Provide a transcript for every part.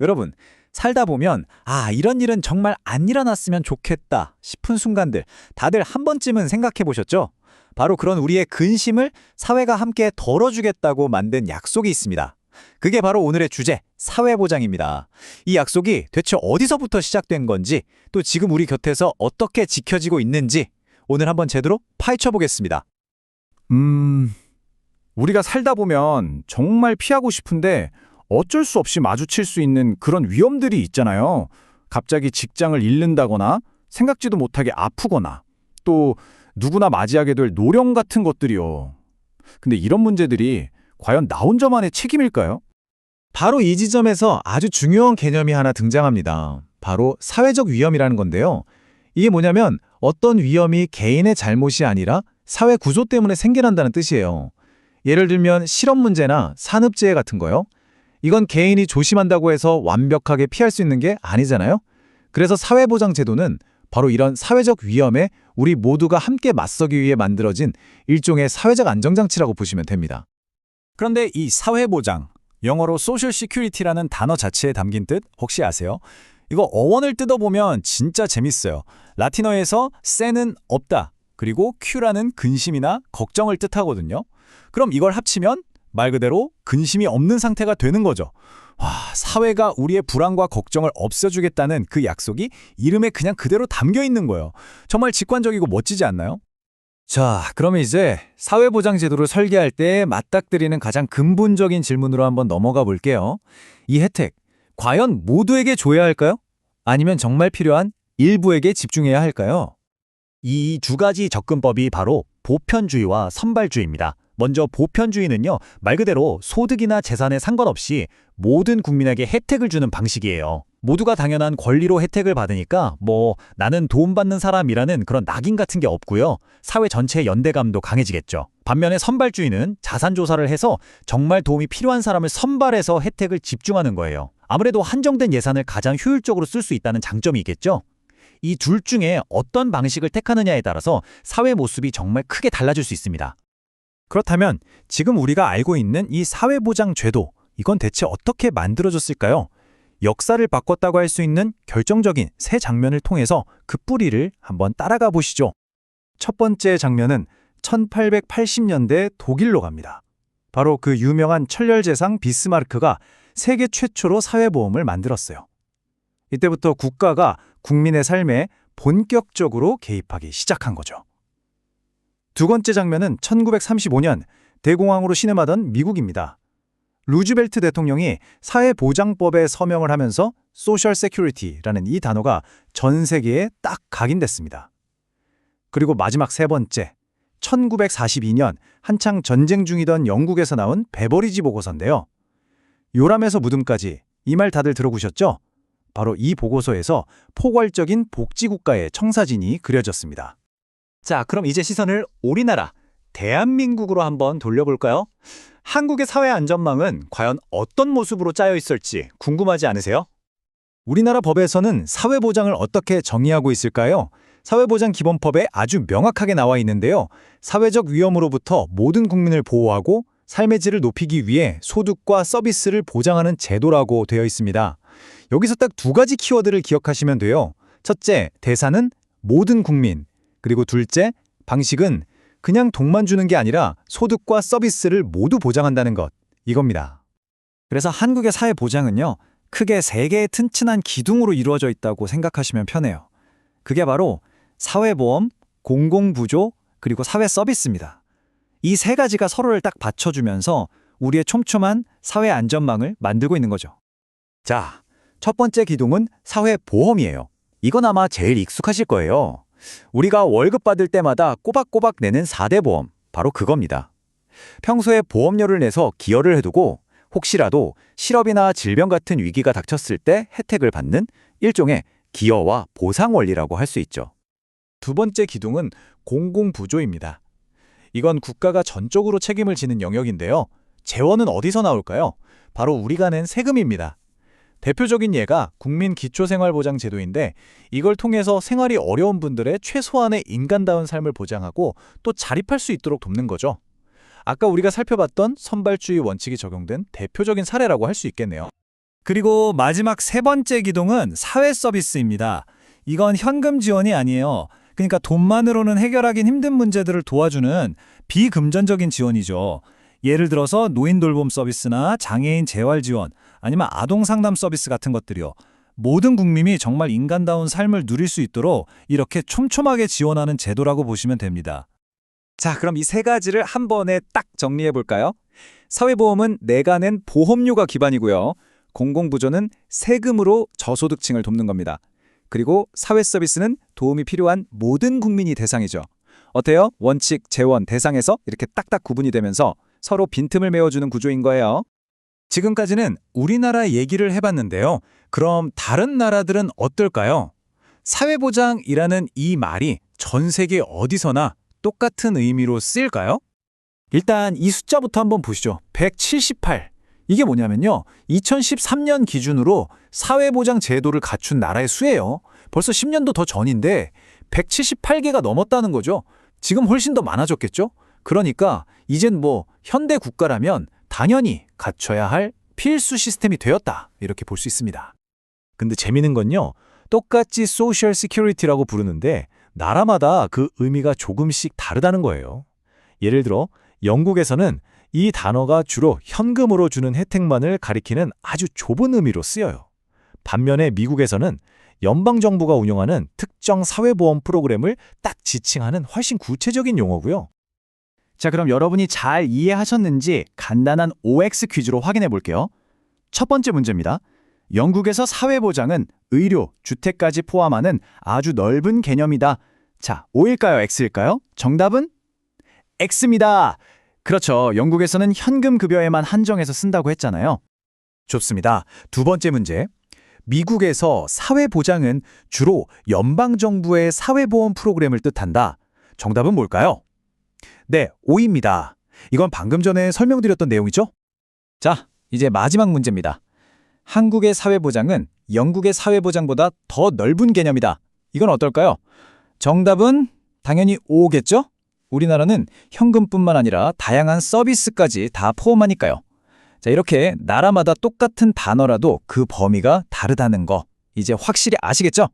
여러분, 살다 보면 아, 이런 일은 정말 안 일어났으면 좋겠다 싶은 순간들 다들 한 번쯤은 생각해 보셨죠? 바로 그런 우리의 근심을 사회가 함께 덜어주겠다고 만든 약속이 있습니다. 그게 바로 오늘의 주제, 사회보장입니다. 이 약속이 대체 어디서부터 시작된 건지, 또 지금 우리 곁에서 어떻게 지켜지고 있는지, 오늘 한번 제대로 파헤쳐 보겠습니다. 음, 우리가 살다 보면 정말 피하고 싶은데 어쩔 수 없이 마주칠 수 있는 그런 위험들이 있잖아요. 갑자기 직장을 잃는다거나 생각지도 못하게 아프거나 또 누구나 맞이하게 될 노령 같은 것들이요. 근데 이런 문제들이 과연 나 혼자만의 책임일까요? 바로 이 지점에서 아주 중요한 개념이 하나 등장합니다. 바로 사회적 위험이라는 건데요. 이게 뭐냐면 어떤 위험이 개인의 잘못이 아니라 사회 구조 때문에 생겨난다는 뜻이에요. 예를 들면 실업 문제나 산업재해 같은 거요. 이건 개인이 조심한다고 해서 완벽하게 피할 수 있는 게 아니잖아요. 그래서 사회보장제도는 바로 이런 사회적 위험에 우리 모두가 함께 맞서기 위해 만들어진 일종의 사회적 안정장치라고 보시면 됩니다. 그런데 이 사회보장, 영어로 social security라는 단어 자체에 담긴 뜻 혹시 아세요? 이거 어원을 뜯어보면 진짜 재밌어요. 라틴어에서 세는 없다, 그리고 큐라는 근심이나 걱정을 뜻하거든요. 그럼 이걸 합치면 말 그대로 근심이 없는 상태가 되는 거죠. 와, 사회가 우리의 불안과 걱정을 없애주겠다는 그 약속이 이름에 그냥 그대로 담겨 있는 거예요. 정말 직관적이고 멋지지 않나요? 자, 그러면 이제 사회보장제도를 설계할 때 맞닥뜨리는 가장 근본적인 질문으로 한번 넘어가 볼게요. 이 혜택, 과연 모두에게 줘야 할까요? 아니면 정말 필요한 일부에게 집중해야 할까요? 이 두 가지 접근법이 바로 보편주의와 선발주의입니다. 먼저 보편주의는요, 말 그대로 소득이나 재산에 상관없이 모든 국민에게 혜택을 주는 방식이에요. 모두가 당연한 권리로 혜택을 받으니까 뭐 나는 도움받는 사람이라는 그런 낙인 같은 게 없고요. 사회 전체의 연대감도 강해지겠죠. 반면에 선발주의는 자산 조사를 해서 정말 도움이 필요한 사람을 선발해서 혜택을 집중하는 거예요. 아무래도 한정된 예산을 가장 효율적으로 쓸 수 있다는 장점이 있겠죠. 이 둘 중에 어떤 방식을 택하느냐에 따라서 사회 모습이 정말 크게 달라질 수 있습니다. 그렇다면 지금 우리가 알고 있는 이 사회보장제도, 이건 대체 어떻게 만들어졌을까요? 역사를 바꿨다고 할 수 있는 결정적인 세 장면을 통해서 그 뿌리를 한번 따라가 보시죠. 첫 번째 장면은 1880년대 독일로 갑니다. 바로 그 유명한 천렬재상 비스마르크가 세계 최초로 사회보험을 만들었어요. 이때부터 국가가 국민의 삶에 본격적으로 개입하기 시작한 거죠. 두 번째 장면은 1935년 대공황으로 신음하던 미국입니다. 루즈벨트 대통령이 사회보장법에 서명을 하면서 소셜 세큐리티라는 이 단어가 전 세계에 딱 각인됐습니다. 그리고 마지막 세 번째, 1942년 한창 전쟁 중이던 영국에서 나온 베버리지 보고서인데요. 요람에서 무덤까지 이 말 다들 들어보셨죠? 바로 이 보고서에서 포괄적인 복지국가의 청사진이 그려졌습니다. 자, 그럼 이제 시선을 우리나라, 대한민국으로 한번 돌려볼까요? 한국의 사회 안전망은 과연 어떤 모습으로 짜여 있을지 궁금하지 않으세요? 우리나라 법에서는 사회보장을 어떻게 정의하고 있을까요? 사회보장기본법에 아주 명확하게 나와 있는데요. 사회적 위험으로부터 모든 국민을 보호하고 삶의 질을 높이기 위해 소득과 서비스를 보장하는 제도라고 되어 있습니다. 여기서 딱 두 가지 키워드를 기억하시면 돼요. 첫째, 대사는 모든 국민, 그리고 둘째, 방식은 그냥 돈만 주는 게 아니라 소득과 서비스를 모두 보장한다는 것, 이겁니다. 그래서 한국의 사회 보장은요, 크게 세 개의 튼튼한 기둥으로 이루어져 있다고 생각하시면 편해요. 그게 바로 사회보험, 공공부조, 그리고 사회 서비스입니다. 이 세 가지가 서로를 딱 받쳐주면서 우리의 촘촘한 사회 안전망을 만들고 있는 거죠. 자, 첫 번째 기둥은 사회보험이에요. 이건 아마 제일 익숙하실 거예요. 우리가 월급 받을 때마다 꼬박꼬박 내는 4대 보험, 바로 그겁니다. 평소에 보험료를 내서 기여를 해두고 혹시라도 실업이나 질병 같은 위기가 닥쳤을 때 혜택을 받는 일종의 기여와 보상 원리라고 할 수 있죠. 두 번째 기둥은 공공부조입니다. 이건 국가가 전적으로 책임을 지는 영역인데요. 재원은 어디서 나올까요? 바로 우리가 낸 세금입니다. 대표적인 예가 국민 기초생활보장 제도인데 이걸 통해서 생활이 어려운 분들의 최소한의 인간다운 삶을 보장하고 또 자립할 수 있도록 돕는 거죠. 아까 우리가 살펴봤던 선발주의 원칙이 적용된 대표적인 사례라고 할 수 있겠네요. 그리고 마지막 세 번째 기동은 사회 서비스입니다. 이건 현금 지원이 아니에요. 그러니까 돈만으로는 해결하긴 힘든 문제들을 도와주는 비금전적인 지원이죠. 예를 들어서 노인 돌봄 서비스나 장애인 재활 지원, 아니면 아동 상담 서비스 같은 것들이요. 모든 국민이 정말 인간다운 삶을 누릴 수 있도록 이렇게 촘촘하게 지원하는 제도라고 보시면 됩니다. 자, 그럼 이 세 가지를 한 번에 딱 정리해 볼까요? 사회보험은 내가 낸 보험료가 기반이고요. 공공부조는 세금으로 저소득층을 돕는 겁니다. 그리고 사회서비스는 도움이 필요한 모든 국민이 대상이죠. 어때요? 원칙, 재원, 대상에서 이렇게 딱딱 구분이 되면서 서로 빈틈을 메워주는 구조인 거예요. 지금까지는 우리나라 얘기를 해봤는데요. 그럼 다른 나라들은 어떨까요? 사회보장이라는 이 말이 전 세계 어디서나 똑같은 의미로 쓰일까요? 일단 이 숫자부터 한번 보시죠. 178. 이게 뭐냐면요. 2013년 기준으로 사회보장 제도를 갖춘 나라의 수예요. 벌써 10년도 더 전인데 178개가 넘었다는 거죠. 지금 훨씬 더 많아졌겠죠? 그러니까 이젠 뭐 현대 국가라면 당연히 갖춰야 할 필수 시스템이 되었다. 이렇게 볼 수 있습니다. 근데 재미있는 건요. 똑같이 소셜 시큐리티라고 부르는데 나라마다 그 의미가 조금씩 다르다는 거예요. 예를 들어 영국에서는 이 단어가 주로 현금으로 주는 혜택만을 가리키는 아주 좁은 의미로 쓰여요. 반면에 미국에서는 연방정부가 운영하는 특정 사회보험 프로그램을 딱 지칭하는 훨씬 구체적인 용어고요. 자, 그럼 여러분이 잘 이해하셨는지 간단한 OX 퀴즈로 확인해 볼게요. 첫 번째 문제입니다. 영국에서 사회보장은 의료, 주택까지 포함하는 아주 넓은 개념이다. 자, O일까요? X일까요? 정답은 X입니다. 그렇죠. 영국에서는 현금 급여에만 한정해서 쓴다고 했잖아요. 좋습니다. 두 번째 문제. 미국에서 사회보장은 주로 연방정부의 사회보험 프로그램을 뜻한다. 정답은 뭘까요? 네, O입니다. 이건 방금 전에 설명드렸던 내용이죠? 자, 이제 마지막 문제입니다. 한국의 사회보장은 영국의 사회보장보다 더 넓은 개념이다. 이건 어떨까요? 정답은 당연히 O겠죠? 우리나라는 현금뿐만 아니라 다양한 서비스까지 다 포함하니까요. 자, 이렇게 나라마다 똑같은 단어라도 그 범위가 다르다는 거 이제 확실히 아시겠죠?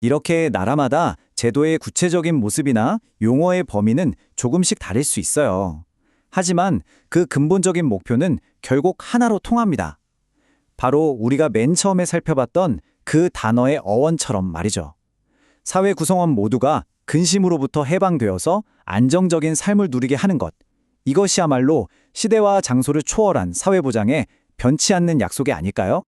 이렇게 나라마다 제도의 구체적인 모습이나 용어의 범위는 조금씩 다를 수 있어요. 하지만 그 근본적인 목표는 결국 하나로 통합니다. 바로 우리가 맨 처음에 살펴봤던 그 단어의 어원처럼 말이죠. 사회 구성원 모두가 근심으로부터 해방되어서 안정적인 삶을 누리게 하는 것. 이것이야말로 시대와 장소를 초월한 사회보장의 변치 않는 약속이 아닐까요?